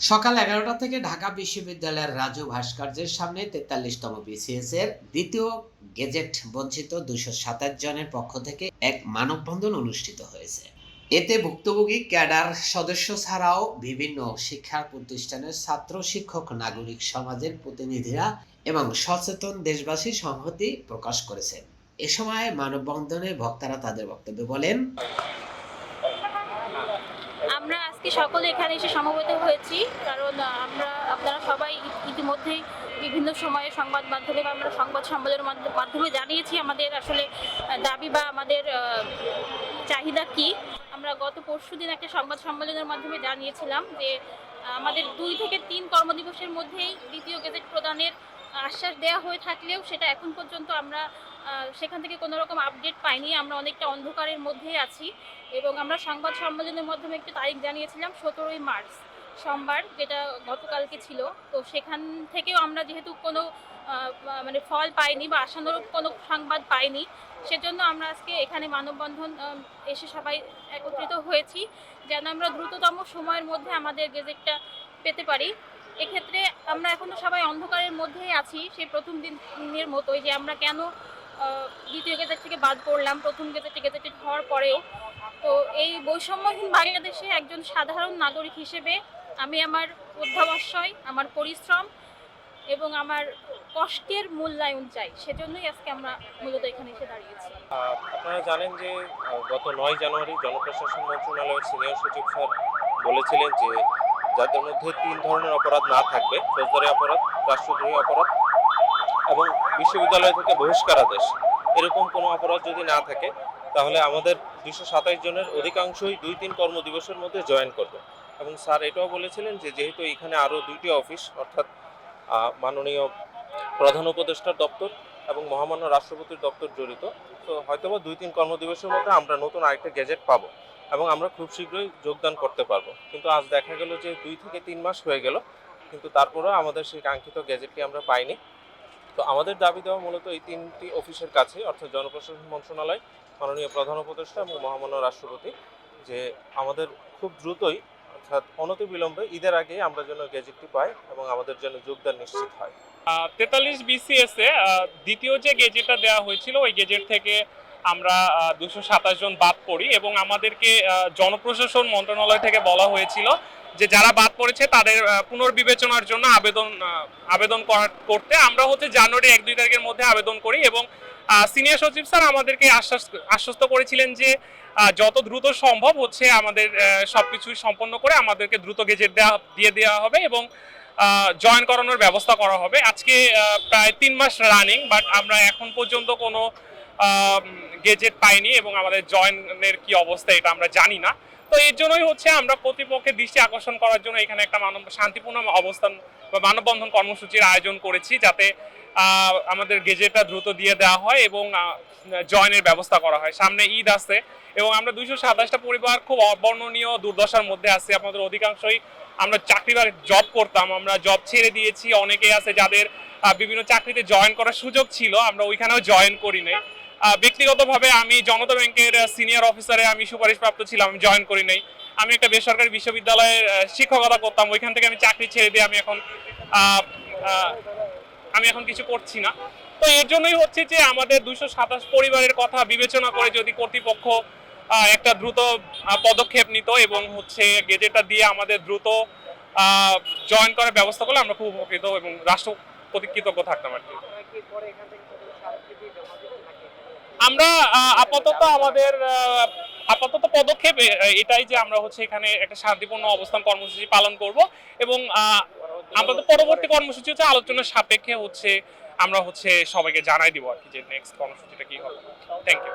সকাল এগারোটা থেকে ঢাকা বিশ্ববিদ্যালয়ের রাজু ভাস্কর্যের সামনে তেতাল্লিশতম বিসিএস এর দ্বিতীয় গেজেট বঞ্চিত দুশো সাতাশ জনের পক্ষ থেকে এক মানববন্ধন অনুষ্ঠিত হয়েছে। এতে ভুক্তভোগী ক্যাডার সদস্য ছাড়াও বিভিন্ন শিক্ষা প্রতিষ্ঠানের ছাত্র শিক্ষক, নাগরিক সমাজের প্রতিনিধিরা এবং সচেতন দেশবাসী সংহতি প্রকাশ করেছেন এ সময় মানববন্ধনে বক্তারা তাদের বক্তব্যে বলেন আমরা আজকে সকলে এখানে এসে সমবেত হয়েছি, কারণ আমরা, আপনারা সবাই ইতিমধ্যেই বিভিন্ন সময়ে সংবাদ মাধ্যমে বা আমরা সংবাদ সম্মেলনের মাধ্যমে জানিয়েছি আমাদের আসলে দাবি বা আমাদের চাহিদা কি। আমরা গত পরশু দিন একটা সংবাদ সম্মেলনের মাধ্যমে জানিয়েছিলাম যে, আমাদের দুই থেকে তিন কর্মদিবসের মধ্যেই দ্বিতীয় গেজেট প্রদানের আশ্বাস দেওয়া হয়ে থাকলেও সেটা এখন পর্যন্ত আমরা সেখান থেকে কোনো রকম আপডেট পাইনি। আমরা অনেকটা অন্ধকারের মধ্যেই আছি এবং আমরা সংবাদ সম্মেলনের মাধ্যমে একটি তারিখ জানিয়েছিলাম সতেরোই মার্চ সোমবার, যেটা গতকালকে ছিল। তো সেখান থেকেও আমরা যেহেতু কোনো মানে ফল পাইনি বা আশানুরূপ কোনো সংবাদ পাইনি, সেজন্য আমরা আজকে এখানে মানববন্ধন এসে সবাই একত্রিত হয়েছি। যেন আমরা দ্রুততম সময়ের মধ্যে আমাদের গেজেটটা পেতে পারি। এক্ষেত্রে আমরা এখনও সবাই অন্ধকারের মধ্যেই আছি সেই প্রথম দিনের মতোই যে আমরা কেন দ্বিতীয় গেজেট থেকে বাদ পড়লাম, প্রথম গেজেটে গেজেটেড হওয়ার পরেও। তো এই বৈষম্যহীন বাংলাদেশে একজন সাধারণ নাগরিক হিসেবে আমি আমার অধ্যাবসায়, আমার পরিশ্রম এবং আমার কষ্টের মূল্যায়ন চাই, সেজন্যই আজকে আমরা মূলত এখানে এসে দাঁড়িয়েছি। আপনারা জানেন যে গত নয় জানুয়ারি জনপ্রশাসন মন্ত্রণালয়ের সিনিয়র সচিব স্যার বলেছিলেন যে যাদের মধ্যে তিন ধরনের অপরাধ না থাকবে। ফৌজদারি অপরাধ, রাষ্ট্রদ্রোহী অপরাধ এবং বিশ্ববিদ্যালয় থেকে বহিষ্কারাদেশ এরকম কোনো অপরাধ যদি না থাকে, তাহলে আমাদের দুশো সাতাশ জনের অধিকাংশই দুই তিন কর্মদিবসের মধ্যে জয়েন করবে। এবং স্যার এটাও বলেছিলেন যে, যেহেতু এখানে আরও দুইটি অফিস, অর্থাৎ মাননীয় প্রধান উপদেষ্টার দপ্তর এবং মহামান্য রাষ্ট্রপতির দপ্তর জড়িত, তো হয়তোবা দুই তিন কর্মদিবসের মধ্যে আমরা নতুন আরেকটা গেজেট পাবো। এবং আমরা খুব শীঘ্রই যোগদান করতে পারব। কিন্তু আজ দেখা গেল যে দুই থেকে তিন মাস হয়ে গেল, কিন্তু তারপরেও আমাদের সেই কাঙ্ক্ষিত গ্যাজেটটি আমরা পাইনি। তো আমাদের দাবি দেওয়া মূলত এই তিনটি অফিসের কাছে, অর্থাৎ জনপ্রশাসন মন্ত্রণালয়, মাননীয় প্রধান উপদেষ্টা এবং মহামান্য রাষ্ট্রপতি, যে আমাদের খুব দ্রুতই, অর্থাৎ অনতিবিলম্বে ঈদের আগেই আমরা যেন গেজেটটি পাই এবং আমাদের জন্য যোগদান নিশ্চিত হয়। তেতাল্লিশ বিসিএস এ দ্বিতীয় যে গেজেটটা দেওয়া হয়েছিল, ওই গেজেট থেকে আমরা দুশো সাতাশ জন বাদ পড়ি এবং আমাদেরকে জনপ্রশাসন মন্ত্রণালয় থেকে বলা হয়েছিল যে যারা বাদ পড়েছে তাদের পুনর্বিবেচনার জন্য আবেদন আবেদন করা- করতে। আমরা হচ্ছে জানুয়ারি এক দুই তারিখের মধ্যে আবেদন করি এবং সিনিয়র সচিব স্যার আমাদেরকে আশ্বাস, আশ্বস্ত করেছিলেন যে যত দ্রুত সম্ভব হচ্ছে আমাদের সব কিছু সম্পন্ন করে আমাদেরকে দ্রুত গেজেট দেওয়া দিয়ে দেওয়া হবে এবং জয়েন করানোর ব্যবস্থা করা হবে। আজকে প্রায় তিন মাস রানিং, বাট আমরা এখন পর্যন্ত কোনো গেজেট পাইনি এবং আমাদের জয়েনের কি অবস্থা এটা আমরা জানি না। তো এর জন্যই হচ্ছে আমরা কর্তৃপক্ষের দৃষ্টি আকর্ষণ করার জন্য এখানে একটা মানব শান্তিপূর্ণ অবস্থান বা মানববন্ধন কর্মসূচির আয়োজন করেছি যাতে আমাদের গেজেটটা দ্রুত দিয়ে দেওয়া হয় এবং জয়েনের ব্যবস্থা করা হয়। সামনে ঈদ আছে এবং আমরা দুইশো সাতাশটা পরিবার খুব অবর্ণনীয় দুর্দশার মধ্যে আছে। আমাদের অধিকাংশই আমরা চাকরি বা জব করতাম। আমরা জব ছেড়ে দিয়েছি। অনেকেই আছে যাদের বিভিন্ন চাকরিতে জয়েন করার সুযোগ ছিল। আমরা ওইখানেও জয়েন করি নাই। ব্যক্তিগতভাবে আমি জনতা ব্যাংকের সিনিয়র অফিসারে আমি সুপারিশপ্রাপ্ত ছিলাম জয়েন করি নাই। আমি একটা বেসরকারি বিশ্ববিদ্যালয়ে আহ, শিক্ষকতা করতাম ওইখান থেকে আমি চাকরি ছেড়ে দিয়ে আমি এখন আমি এখন কিছু করছি না। তো এর জন্যই হচ্ছে যে আমাদের দুশো সাতাশ পরিবারের কথা বিবেচনা করে যদি কর্তৃপক্ষ একটা দ্রুত পদক্ষেপ নিত এবং হচ্ছে গেজেটটা দিয়ে আমাদের দ্রুত জয়েন করার ব্যবস্থা করলে আমরা খুব উপকৃত এবং রাষ্ট্র কৃতজ্ঞ থাকতাম আর কি। আমরা আপাতত আমাদের আপাতত পদক্ষেপ এটাই যে আমরা হচ্ছে এখানে একটা শান্তিপূর্ণ অবস্থান কর্মসূচি পালন করব এবং আমাদের পরবর্তী কর্মসূচি হচ্ছে আলোচনার সাপেক্ষে হচ্ছে আমরা হচ্ছে সবাইকে জানাই দিব আর কি যে নেক্সট কর্মসূচিটা কি হবে। Thank you